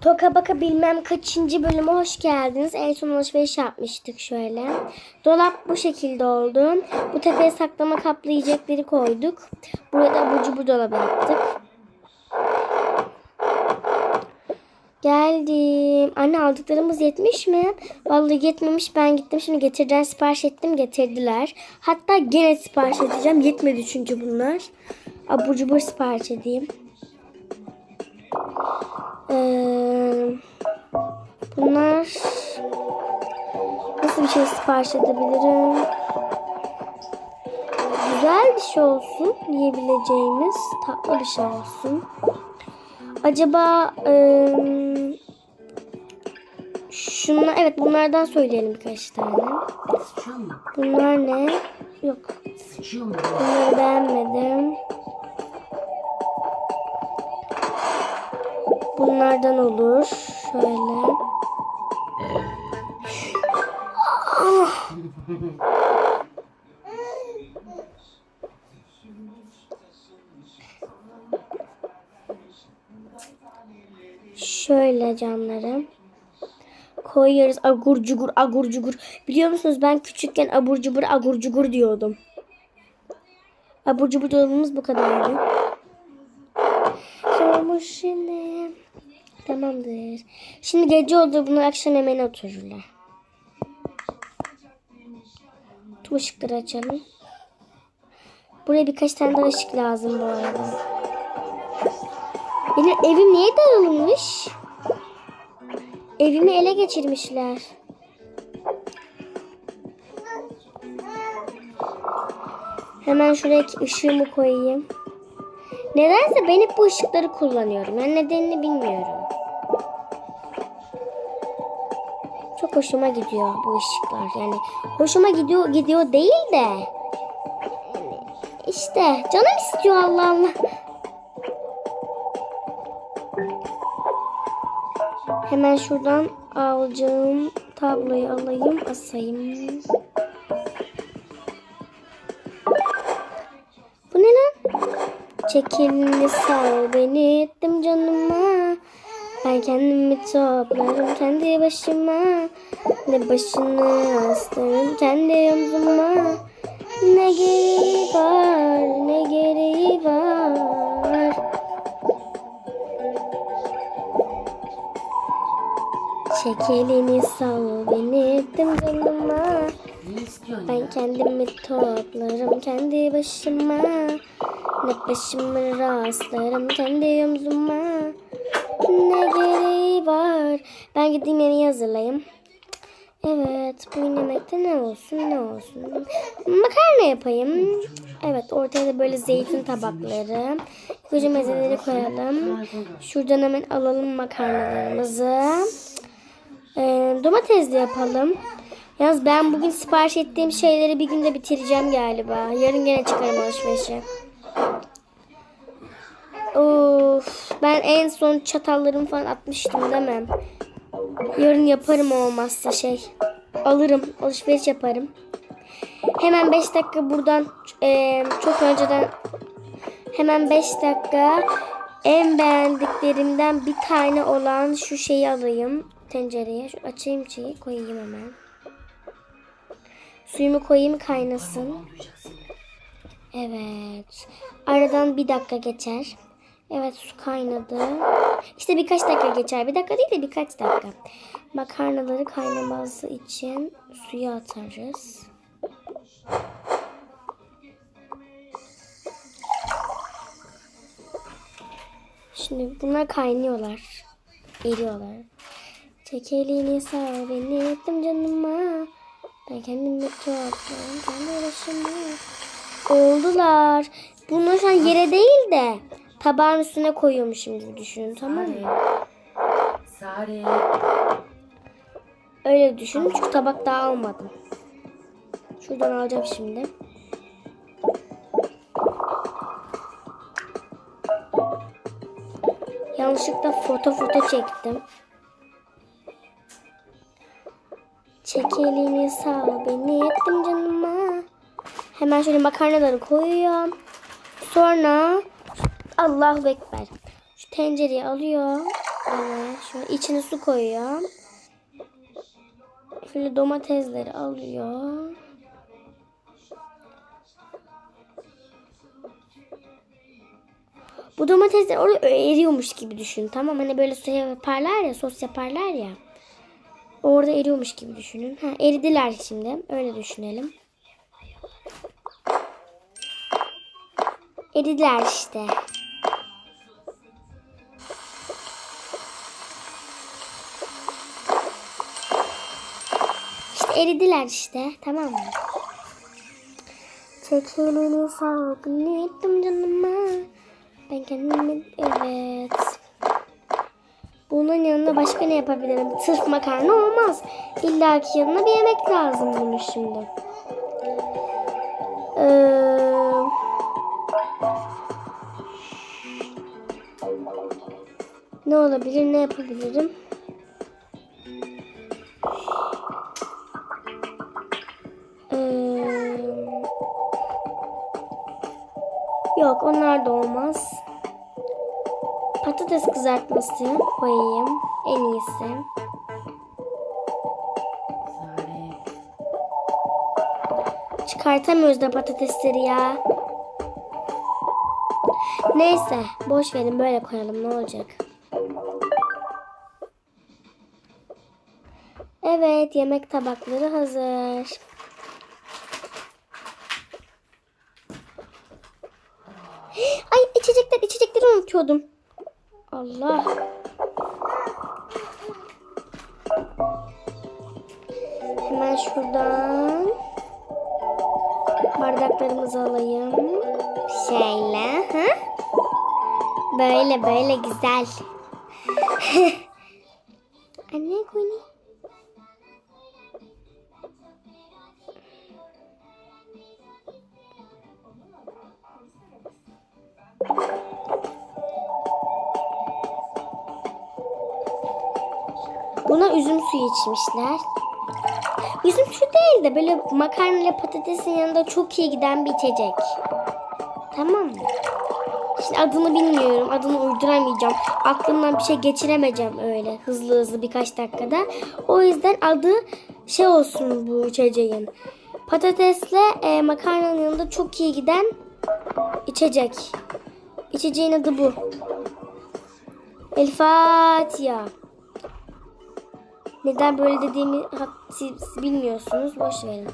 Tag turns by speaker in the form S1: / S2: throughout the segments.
S1: Toka baka bilmem kaçıncı bölüme hoş geldiniz. En son alışveriş yapmıştık şöyle. Dolap bu şekilde oldu. Bu tepeye saklama kaplı yiyecekleri koyduk. Burada abur cubur dolabı yaptık. Geldim. Anne aldıklarımız yetmiş mi? Vallahi yetmemiş. Ben gittim şimdi getirden sipariş ettim. Getirdiler. Hatta gene sipariş edeceğim. Yetmedi çünkü bunlar. Abur cubur sipariş edeyim. Ee, bunlar nasıl bir şey sipariş edebilirim? Güzel bir şey olsun yiyebileceğimiz tatlı bir şey olsun. Acaba eee şunlar evet bunlardan söyleyelim birkaç tane. Bunlar ne? Yok. Bunları beğenmedim. Bunlardan olur. Şöyle. Şöyle canlarım. Koyuyoruz agur cugur agur cugur. Biliyor musunuz ben küçükken abur cubur agur cugur diyordum. Abur cubur dolabımız bu kadardı. Sormuş. Tamamdır. Şimdi gece oldu bunlar akşam yemeğine otururlar. Tüm ışıkları açalım. Buraya birkaç tane daha ışık lazım bu arada. Benim evim niye dağılmış? Evimi ele geçirmişler. Hemen şuraya ışığımı koyayım. Nedense ben hep bu ışıkları kullanıyorum. Ben nedenini bilmiyorum. Çok hoşuma gidiyor bu ışıklar. Yani hoşuma gidiyor gidiyor değil de. İşte canım istiyor Allah Allah. Hemen şuradan alacağım tabloyu alayım, asayım. Bu ne lan? Çekilini sal beni ettim canıma. Ben kendimi toplarım kendi başıma. Ne başını astarım kendi omzuma. Ne gereği var, ne gereği var. Çek elini sal beni ettim canıma. Ben kendimi toplarım kendi başıma. Ne başımı rastlarım kendi omzuma. Ne gereği var. Ben gideyim yemeği hazırlayayım. Evet bu yemekte ne olsun ne olsun. Makarna yapayım. Evet ortaya da böyle zeytin tabakları. Koca mezeleri koyalım. Şuradan hemen alalım makarnalarımızı. Ee, domates de yapalım. Yalnız ben bugün sipariş ettiğim şeyleri bir günde bitireceğim galiba. Yarın gene çıkarım alışverişe. Of, ben en son çatallarımı falan atmıştım değil mi? Yarın yaparım olmazsa şey. Alırım, alışveriş yaparım. Hemen 5 dakika buradan eee, çok önceden hemen 5 dakika en beğendiklerimden bir tane olan şu şeyi alayım tencereye. Şu açayım şeyi koyayım hemen. Suyumu koyayım kaynasın. Evet. Aradan bir dakika geçer. Evet su kaynadı. İşte birkaç dakika geçer. Bir dakika değil de birkaç dakika. Makarnaları kaynaması için suya atarız. Şimdi bunlar kaynıyorlar. Eriyorlar. Çek elini sar beni ettim canıma. Ben kendimi toplarım kendi başıma. Oldular. Bunlar şu yere değil de tabağın üstüne koyuyormuşum gibi düşünün tamam mı?
S2: Sare.
S1: Öyle düşünün çünkü tabak daha almadım. Şuradan alacağım şimdi. Yanlışlıkla foto foto çektim. Çek elini sal beni ettim canıma. Hemen şöyle makarnaları koyuyorum. Sonra Allahu Ekber. Şu tencereyi alıyor. Evet. Şöyle içine su koyuyor. Şöyle domatesleri alıyor. Bu domatesler orada eriyormuş gibi düşün. Tamam hani böyle su yaparlar ya, sos yaparlar ya. Orada eriyormuş gibi düşünün. Ha, eridiler şimdi. Öyle düşünelim. Eridiler işte. Eridiler işte. Tamam mı? Çek elini salgın ettim canıma. Ben kendimi evet. Bunun yanına başka ne yapabilirim? Sırf makarna olmaz. İlla ki yanına bir yemek lazım bunun şimdi. Ee, ne olabilir? Ne yapabilirim? Yok onlar da olmaz. Patates kızartması koyayım. En iyisi. Çıkartamıyoruz da patatesleri ya. Neyse boş verin böyle koyalım ne olacak. Evet yemek tabakları hazır. Unutuyordum. Allah. Hemen şuradan bardaklarımızı alayım. Şöyle. Ha? Böyle böyle güzel. Anne Guni. Buna üzüm suyu içmişler. Üzüm suyu değil de böyle makarna ile patatesin yanında çok iyi giden bir içecek. Tamam mı? Şimdi adını bilmiyorum. Adını uyduramayacağım. Aklımdan bir şey geçiremeyeceğim öyle hızlı hızlı birkaç dakikada. O yüzden adı şey olsun bu içeceğin. Patatesle e, makarnanın yanında çok iyi giden içecek. İçeceğin adı bu. El Fatiha. Neden böyle dediğimi siz bilmiyorsunuz. Boş verin.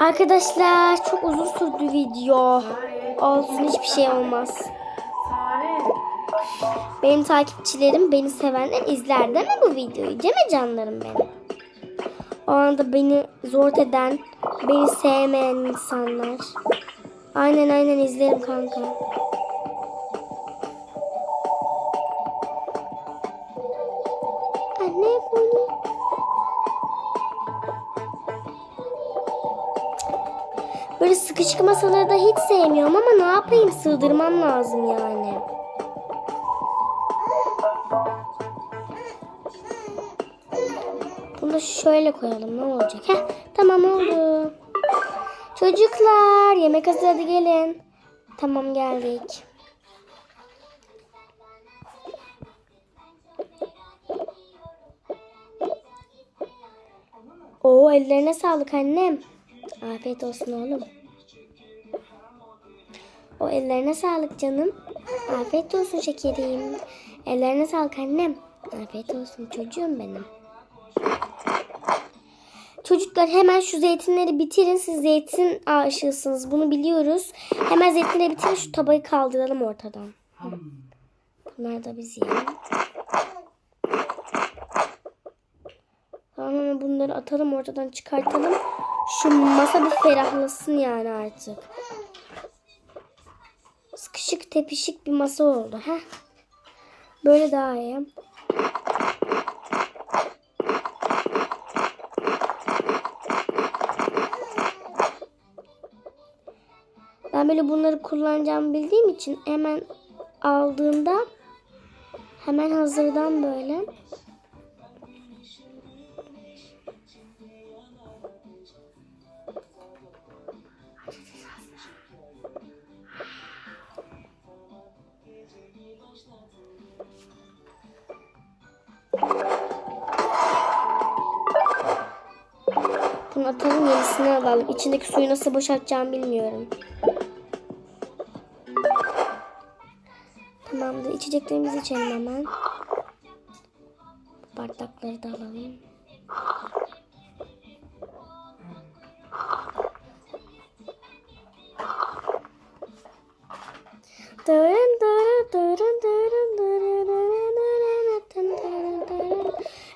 S1: Arkadaşlar çok uzun sürdü video. Olsun hiçbir şey olmaz. Benim takipçilerim, beni sevenler izler değil mi bu videoyu? Değil mi canlarım benim? O anda beni zor eden, beni sevmeyen insanlar. Aynen aynen izlerim kanka. Sıkışık masaları da hiç sevmiyorum ama ne yapayım sığdırmam lazım yani. Bunu da şöyle koyalım ne olacak? Heh, tamam oldu. Çocuklar yemek hazır gelin. Tamam geldik. Oo ellerine sağlık annem. Afiyet olsun oğlum. O ellerine sağlık canım. Afiyet olsun şekerim. Ellerine sağlık annem. Afiyet olsun çocuğum benim. Çocuklar hemen şu zeytinleri bitirin. Siz zeytin aşığısınız. Bunu biliyoruz. Hemen zeytinleri bitirin. Şu tabayı kaldıralım ortadan. Bunlar da biz yiyelim. Tamam hemen bunları atalım ortadan çıkartalım. Şu masa bir ferahlasın yani artık. Sıkışık tepişik bir masa oldu. Heh. Böyle daha iyi. Ben böyle bunları kullanacağımı bildiğim için hemen aldığımda hemen hazırdan böyle atalım yenisini alalım. İçindeki suyu nasıl boşaltacağımı bilmiyorum. Tamamdır. İçeceklerimizi içelim hemen. Bardakları da alalım.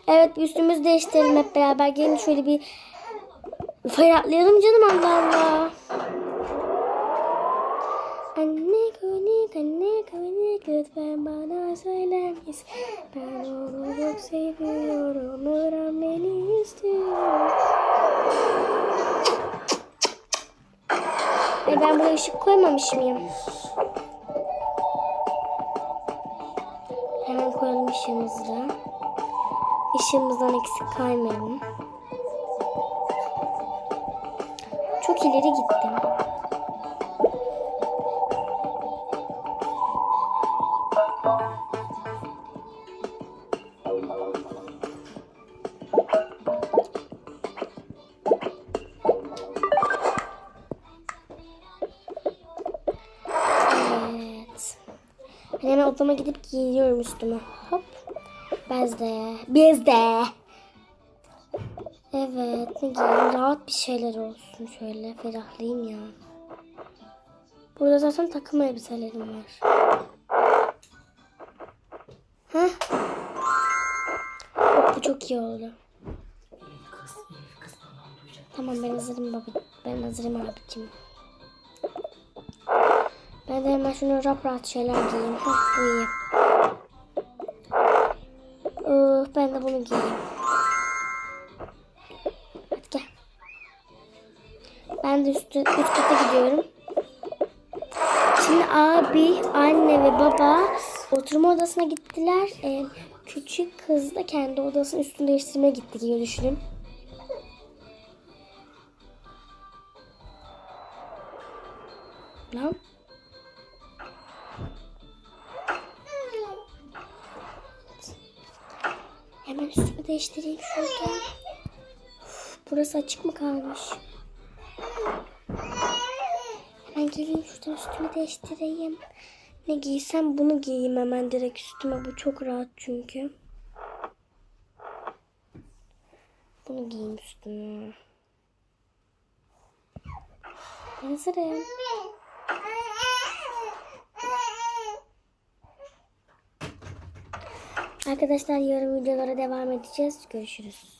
S1: Evet üstümüzü değiştirelim hep beraber. Gelin şöyle bir ferahlayalım canım Allah Allah. Anne konik anne konik lütfen bana söyler misin? Ben onu çok seviyorum. Öğrenmeni istiyorum. E ben buraya ışık koymamış mıyım? Hemen koyalım ışığımızı da. Işığımızdan eksik kaymayalım. Çok gittim. Evet. Hemen odama gidip giyiniyorum üstüme. Hop. Bezde. Bezde. Evet ne giyeyim? Rahat bir şeyler olsun şöyle. Ferahlayayım ya. Burada zaten takım elbiselerim var. Heh. Oh, bu çok iyi oldu. Tamam ben hazırım baba. Ben hazırım abicim. Ben de hemen şunu rap rahat şeyler giyeyim. Hah bu iyi. Oh, ben de bunu giyeyim. Üstü, üst kata gidiyorum. Şimdi abi, anne ve baba oturma odasına gittiler. Ee, küçük kız da kendi odasının üstünü değiştirmeye gitti gibi düşünün. Lan. Hemen üstümü değiştireyim şurada. Uf, burası açık mı kalmış? Hemen geleyim şuradan üstümü değiştireyim. Ne giysem bunu giyeyim hemen direkt üstüme. Bu çok rahat çünkü. Bunu giyeyim üstüme. Ben hazırım. Arkadaşlar yarın videolara devam edeceğiz. Görüşürüz.